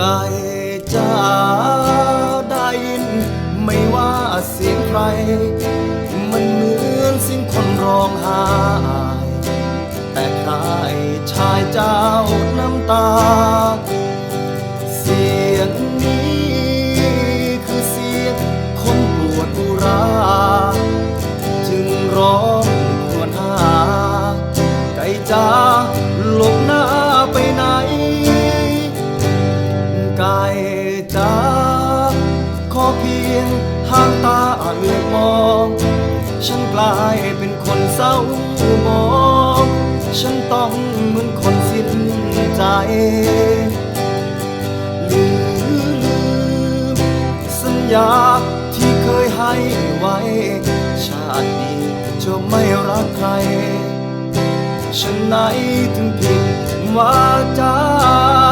ไก่จ้าได้ยิน ไม่ว่าเสียงใคร มันเหมือนเสียงคนร้องไห้ ไก่จ้าขอเพียงทางตาอาเหลือบมอง ฉันกลายเป็นคนเศร้ามอง ฉันต้องเหมือนคนสิ้นใจลืมลืมสัญญาที่เคยให้ไว้ ชาตินี้จะไม่รักใคร ฉันไหนถึงผิดวาจา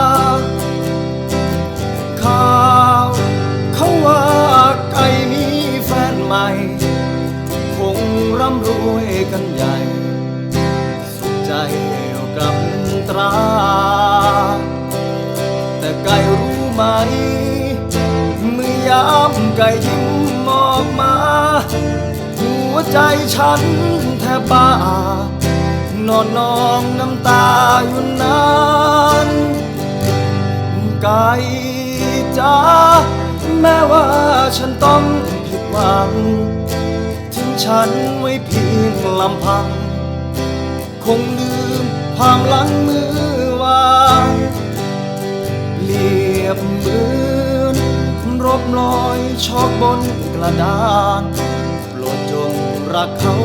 กับตรา แต่ไก่รู้ไหม เมื่อยามไก่ยิ้มออกมา หัวใจฉันแทบบ้านอนนองน้ำตาอยู่นานไก่จ้าแม้ว่าฉันต้องผิดหวัง ทิ้งฉันไว้เพียงลำพัง คงลืมความหลังมือวางเรียบมือนรบลอยชอกบนกระดานโปรดจงรักเขา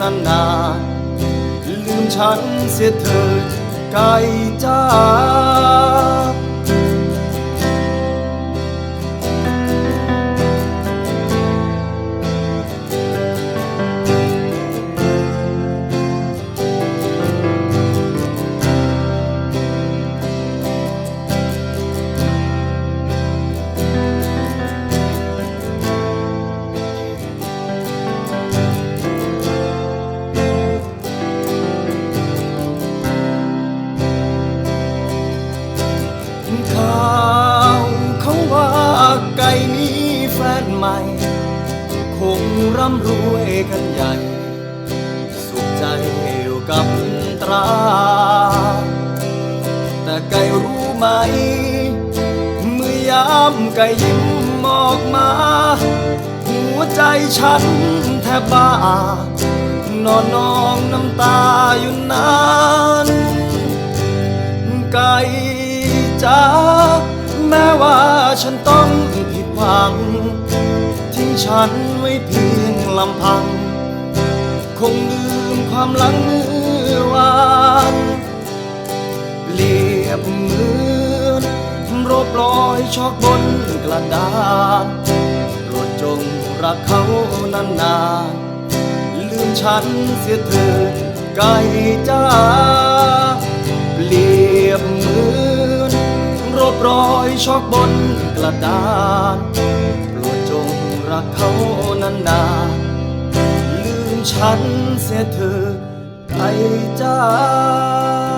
นานๆลืมฉันเสียเถิดไกลจ้า แฟนใหม่ คงร่ำรวยกันใหญ่ สุขใจอยู่กับตรา แต่ไก่รู้ไหม เมื่อยามไก่ยิ้มออกมา หัวใจฉันแทบบ้านอนนองน้ำตาอยู่นานไก่จ้าแม้ว่าฉันต้องผิดหวัง ฉันไว้เพียงลำพัง คงลืมความหลังเมื่อวานเรียบเหมือนรบลอยชอกบนกระดานโปรดจงรักเขานานๆลืมฉันเสียเถิดไก่จ้าเปรียบเหมือนรบรอยชอกบนกระดาน งรักเขานานาลืมฉันเสียเธอไกลจ้า